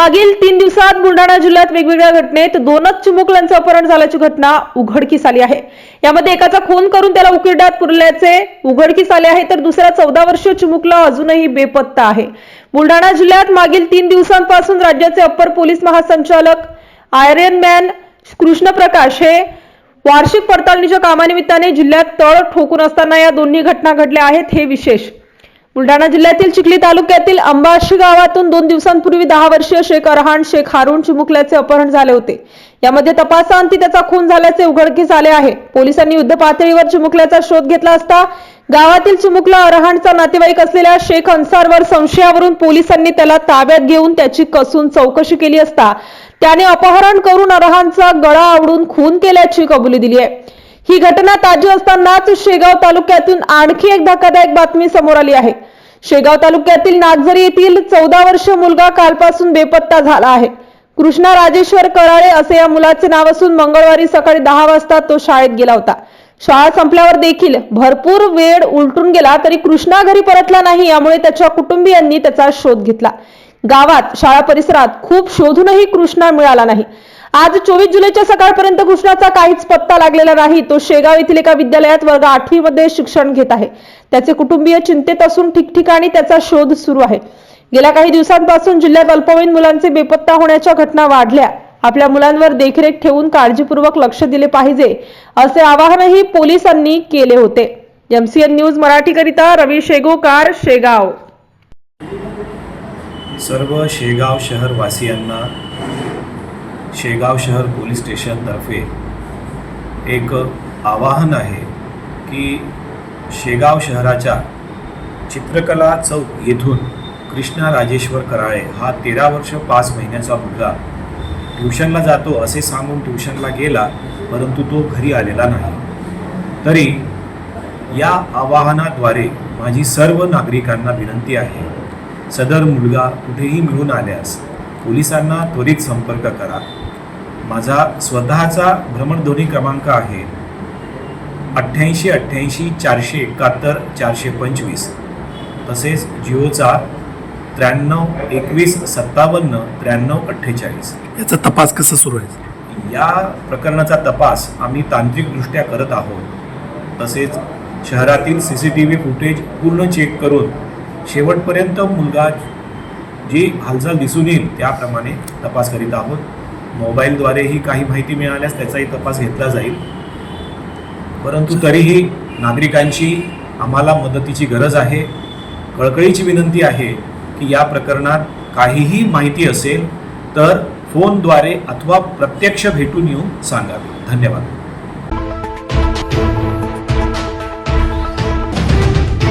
मागील तीन दिवसात बुलढाणा जिल्ह्यात वेगवेगळ्या घटनेत दोनच चिमुकल्यांचं अपहरण झाल्याची घटना उघडकीस आली आहे. यामध्ये एकाचा खून करून त्याला उकिरड्यात पुरल्याचे उघडकीस आले आहे तर दुसऱ्या चौदा वर्षीय चिमुकला अजूनही बेपत्ता आहे. बुलढाणा जिल्ह्यात मागील तीन दिवसांपासून राज्याचे अप्पर पोलीस महासंचालक आयर्न मॅन कृष्ण प्रकाश हे वार्षिक पडताळणीच्या कामानिमित्ताने जिल्ह्यात तळ ठोकून असताना या दोन्ही घटना घडल्या आहेत हे विशेष. बुलढाणा जिल्ह्यातील चिखली तालुक्यातील अंबाशी गावातून दोन दिवसांपूर्वी दहा वर्षीय शेख अरहान शेख हारून चिमुकल्याचे अपहरण झाले होते. यामध्ये तपासाअंती त्याचा खून झाल्याचे उघडकीस आले आहे. पोलिसांनी युद्ध पातळीवर चिमुकल्याचा शोध घेतला असता गावातील चिमुकला अरहानचा नातेवाईक असलेल्या शेख अन्सारवर संशयावरून पोलिसांनी त्याला ताब्यात घेऊन त्याची कसून चौकशी केली असता त्याने अपहरण करून अरहानचा गळा आवडून खून केल्याची कबुली दिली आहे. ही घटना ताजी असतानाच शेगाव तालुक्यातून आणखी एक धक्कादायक बातमी समोर आली आहे. शेगाव तालुक्यातील नागझरी येथील चौदा वर्ष मुलगा कालपासून बेपत्ता झाला आहे. कृष्णा राजेश्वर कराळे असे या मुलाचे नाव असून मंगळवारी सकाळी दहा वाजता तो शाळेत गेला होता. शाळा संपल्यावर देखील भरपूर वेळ उलटून गेला तरी कृष्णा घरी परतला नाही यामुळे त्याच्या कुटुंबियांनी त्याचा शोध घेतला. गावात शाळा परिसरात खूप शोधूनही कृष्णा मिळाला नाही. आज चोवीस जुलैच्या सकाळपर्यंत कृष्णाचा काहीच पत्ता लागलेला नाही. तो शेगाव येथील एका विद्यालयात वर्ग आठवीमध्ये शिक्षण घेत आहे. त्याचे कुटुंबीय चिंतेत असून ठिकठिकाणी त्याचा शोध सुरू आहे. गेल्या काही दिवसांपासून जिल्ह्यात अल्पवयीन मुलांचे बेपत्ता होण्याच्या घटना वाढल्या. आपल्या मुलांवर देखरेख ठेवून काळजीपूर्वक लक्ष दिले पाहिजे असे आवाहनही पोलिसांनी केले होते. एमसीएन न्यूज मराठीकरिता रवी शेगोकार शेगाव. सर्व शेगाव शहरवासियांना शेगाव शहर पोलीस स्टेशनतर्फे एक आवाहन आहे की शेगाव शहराच्या चित्रकला चौक येथून कृष्णा राजेश्वर कराळे हा तेरा वर्ष पाच महिन्याचा मुलगा ट्युशनला जातो असे सांगून ट्युशनला गेला परंतु तो घरी आलेला नाही. तरी या आवाहनाद्वारे माझी सर्व नागरिकांना विनंती आहे सदर मुलगा कुठेही मिळून आल्यास पोलिसांना त्वरित संपर्क करा. माझा स्वतःचा भ्रमणध्वनी क्रमांक आहे अठ्ठ्याऐंशी अठ्ठ्याऐंशी चारशे एकाहत्तर चारशे पंचवीस. तसेच जिओचा त्र्याण्णव एकवीस सत्तावन्न त्र्याण्णव अठ्ठेचाळीस. याचा तपास कसा सुरू आहे? या प्रकरणाचा तपास आम्ही तांत्रिकदृष्ट्या करत आहोत. तसेच शहरातील C C T V footage पूर्ण चेक करून शेवटपर्यंत मुलगा जी हालचाल दिसून येईल त्याप्रमाणे तपास करीत आहोत. मोबाईलद्वारेही काही माहिती मिळाल्यास त्याचाही तपास घेतला जाईल. परंतु तरीही नागरिकांची आम्हाला मदतीची गरज आहे. कळकळीची विनंती आहे की या प्रकरणात काहीही माहिती असेल तर फोनद्वारे अथवा प्रत्यक्ष भेटून येऊन सांगावे. धन्यवाद.